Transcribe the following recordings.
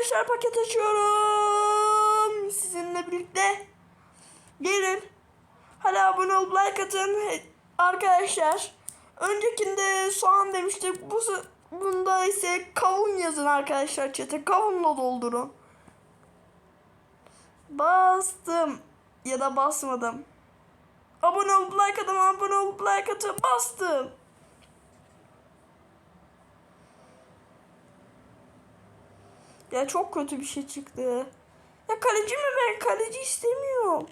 arkadaşlar paket açıyorum. Sizinle birlikte. Gelin. Hadi abone olup like atın. Arkadaşlar. Öncekinde soğan demiştik. Bu bunda ise kavun yazın arkadaşlar çete. Kavunla doldurun. Bastım. Ya da basmadım. Abone olup like atın. Abone olup like atın. Bastım. Ya çok kötü bir şey çıktı. Ya kaleci mi ben? Kaleci istemiyorum.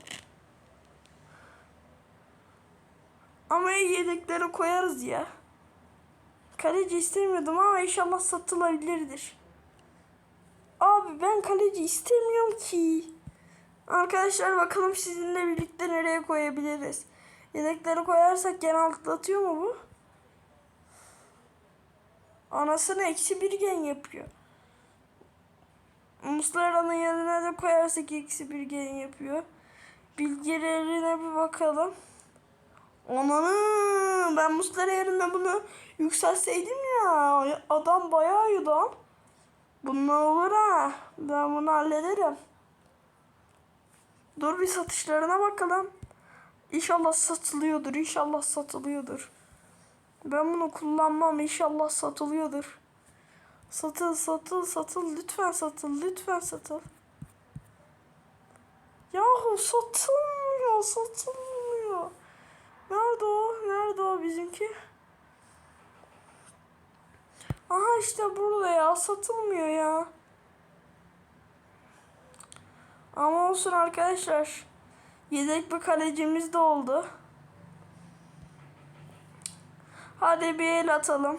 Ama yedeklere koyarız ya. Kaleci istemiyordum ama inşallah satılabilirdir. Abi ben kaleci istemiyorum ki. Arkadaşlar bakalım sizinle birlikte nereye koyabiliriz. Yedekleri koyarsak gene atlatıyor mu bu? Anasını eksi bir gen yapıyor. Muslera'nın yerine de koyarsak eksi bir gen yapıyor. Bilgilerine bir bakalım. Ananı ben Muslera yerine bunu yükseltseydim ya. Adam bayağı iyi lan. Olur ha. Ben bunu hallederim. Dur bir satışlarına bakalım. İnşallah satılıyordur. İnşallah satılıyordur. Ben bunu kullanmam. İnşallah satılıyordur. Satıl satıl satıl lütfen satıl lütfen satıl. Yahu satılmıyor satılmıyor. Nerede o? Nerede o bizimki? Aha işte burada ya satılmıyor ya. Ama olsun arkadaşlar. Yedek bir kalecimiz de oldu. Hadi bir el atalım.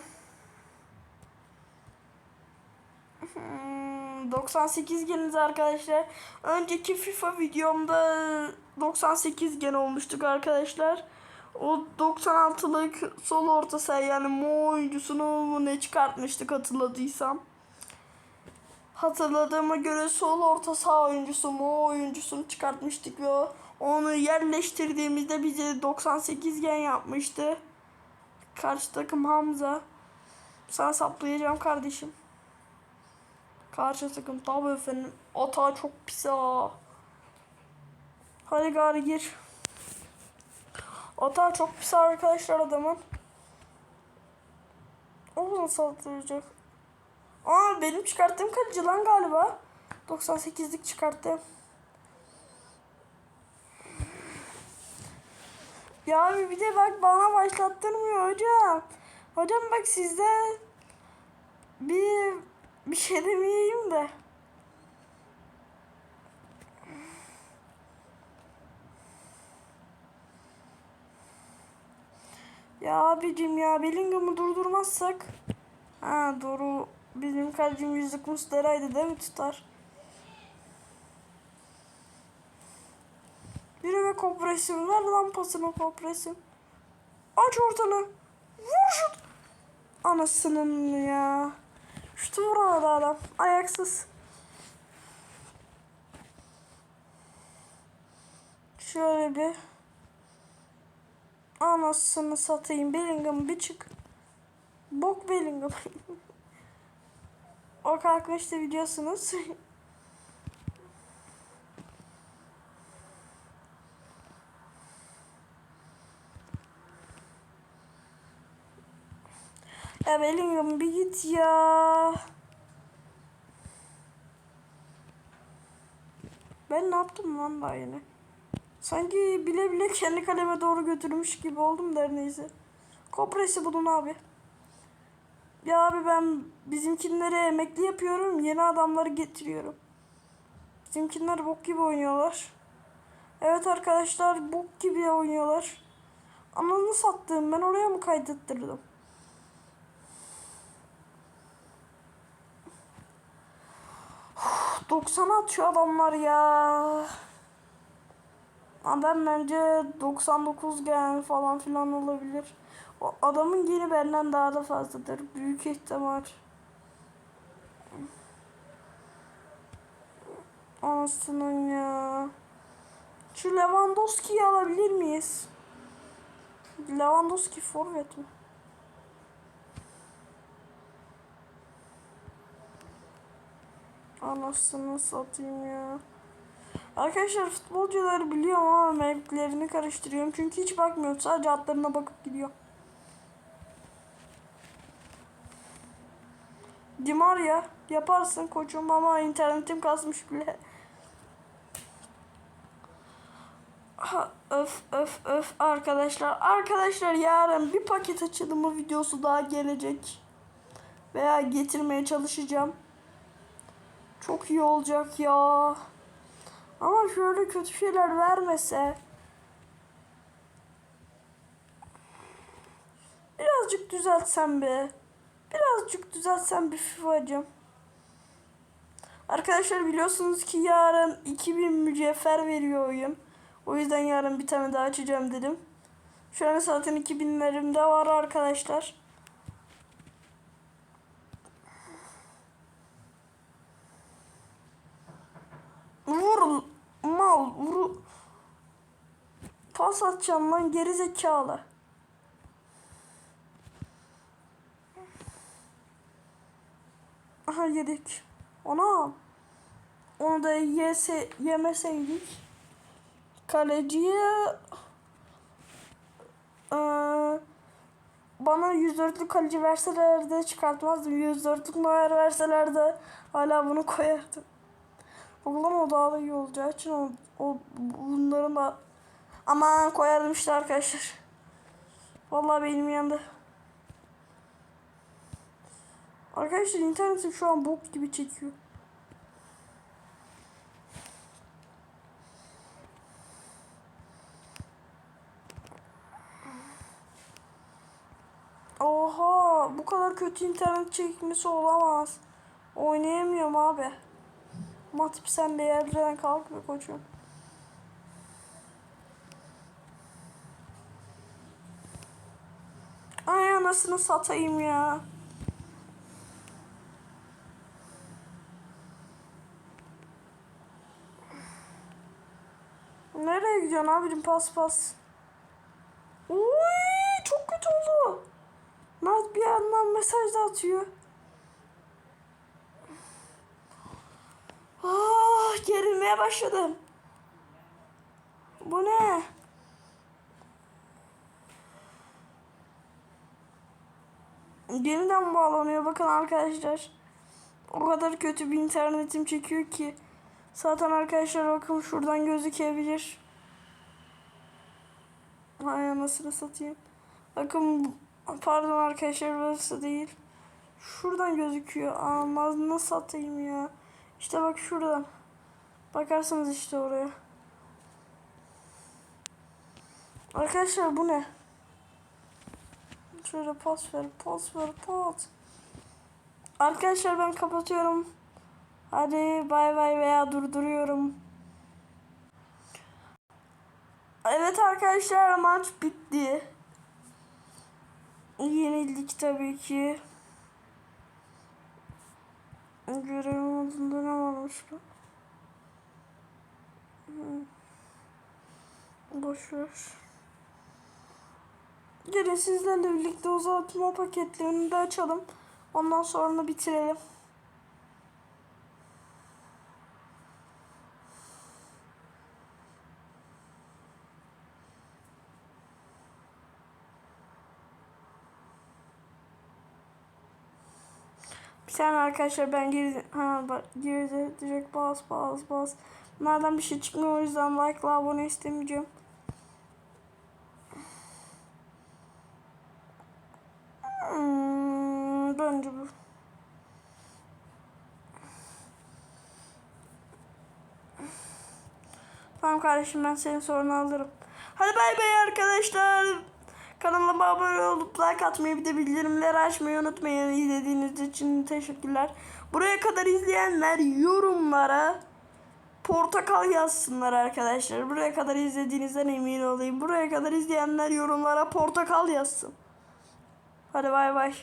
Hmm, 98 geniz arkadaşlar. Önceki FIFA videomda 98 gen olmuştuk arkadaşlar. O 96'lık sol orta saha yani Mo oyuncusunu ne çıkartmıştık hatırladıysam. Hatırladığıma göre sol orta saha oyuncusu Mo oyuncusunu çıkartmıştık ve onu yerleştirdiğimizde bize 98 gen yapmıştı. Karşı takım Hamza. Sana saplayacağım kardeşim. Karşı takım tabi. Ata çok pis ha. Hadi gari gir. Ata çok pis arkadaşlar adamın. O nasıl atlayacak? Aa benim çıkarttığım kaleci lan galiba. 98'lik çıkarttım. Ya abi bir de bak bana başlattırmıyor hocam. Hocam bak sizde bir bir şey demeyeyim de. Ya abicim ya Bellingham'ı durdurmazsak. Ha doğru bizim kalecim yüzlük Muslera'ydı değil mi tutar? Yürü ve kompresyon ver lan pasını kompresyon. Aç ortanı. Vur şut. Anasının ya. Şutu vuramadı adam. Ayaksız. Şöyle bir. Anasını satayım. Bellingham bir çık. Bok Bellingham. o kalkmıştı biliyorsunuz. ya Bellingham bir git ya. Ben ne yaptım lan daha yine? Sanki bile bile kendi kaleme doğru götürmüş gibi oldum der neyse. Kopresi bulun abi. Ya abi ben bizimkinleri emekli yapıyorum. Yeni adamları getiriyorum. Bizimkinler bok gibi oynuyorlar. Evet arkadaşlar bok gibi oynuyorlar. Ananı sattım ben oraya mı kaydetttirdim? 90 atıyor adamlar ya. Adam bence 99 gen falan filan olabilir. O adamın geni benden daha da fazladır. Büyük ihtimal. Anasının ya. Şu Lewandowski'yi alabilir miyiz? Lewandowski forvet mi? Anasını satayım ya. Arkadaşlar futbolcuları biliyorum ama mevkilerini karıştırıyorum. Çünkü hiç bakmıyorum. Sadece atlarına bakıp gidiyor. Dimar ya yaparsın koçum ama internetim kasmış bile. Ha, öf öf öf arkadaşlar. Arkadaşlar yarın bir paket açılımı videosu daha gelecek. Veya getirmeye çalışacağım. Çok iyi olacak ya. Ama şöyle kötü şeyler vermese. Birazcık düzeltsem be. Birazcık düzeltsem bir FIFA'cım. Arkadaşlar biliyorsunuz ki yarın 2000 mücevher veriyor oyun. O yüzden yarın bir tane daha açacağım dedim. Şu an zaten 2000'lerimde var arkadaşlar. Vur mal vur. Pas atacağım lan geri zekalı. Aha yedik. Ona onu da yese, yemeseydik kaleciye eee, bana 104'lük kaleci verseler de çıkartmazdım. 104'lük Neuer verseler de hala bunu koyardım. Oğlum o daha da iyi olacağı için o, o bunların da aman koyardım işte arkadaşlar. Vallahi benim yanında. Arkadaşlar internetim şu an bok gibi çekiyor. Oha bu kadar kötü internet çekmesi olamaz. Oynayamıyorum abi. Matip sen de yerden kalk be koçum. Ay anasını satayım ya. Nereye gidiyorsun abicim pas pas. Uy, çok kötü oldu. Mert bir yandan mesaj da atıyor. Ah, gerilmeye başladım. Bu ne? Yeniden bağlanıyor bakın arkadaşlar. O kadar kötü bir internetim çekiyor ki. Zaten arkadaşlar bakın şuradan gözükebilir. Hay anasını satayım. Bakın pardon arkadaşlar burası değil. Şuradan gözüküyor. Ama nasıl satayım ya. İşte bak şuradan. Bakarsınız işte oraya. Arkadaşlar bu ne? Şöyle pas ver, pas ver, pas. Arkadaşlar ben kapatıyorum. Hadi bay bay veya durduruyorum. Evet arkadaşlar maç bitti. Yenildik tabii ki. Görevim adında ne varmış bu? Boş ver. Gelin sizlerle birlikte uzatma paketlerini de açalım. Ondan sonra bitirelim. Bir arkadaşlar ben geri ha bak geride direkt bas bas bas. Nereden bir şey çıkmıyor o yüzden like'la abone istemeyeceğim. Hmm, bence bu. Tamam kardeşim ben senin sorunu alırım. Hadi bay bay arkadaşlar. Kanalıma abone olup like atmayı bir de bildirimleri açmayı unutmayın. İzlediğiniz için teşekkürler. Buraya kadar izleyenler yorumlara portakal yazsınlar arkadaşlar. Buraya kadar izlediğinizden emin olayım. Buraya kadar izleyenler yorumlara portakal yazsın. Hadi bay bay.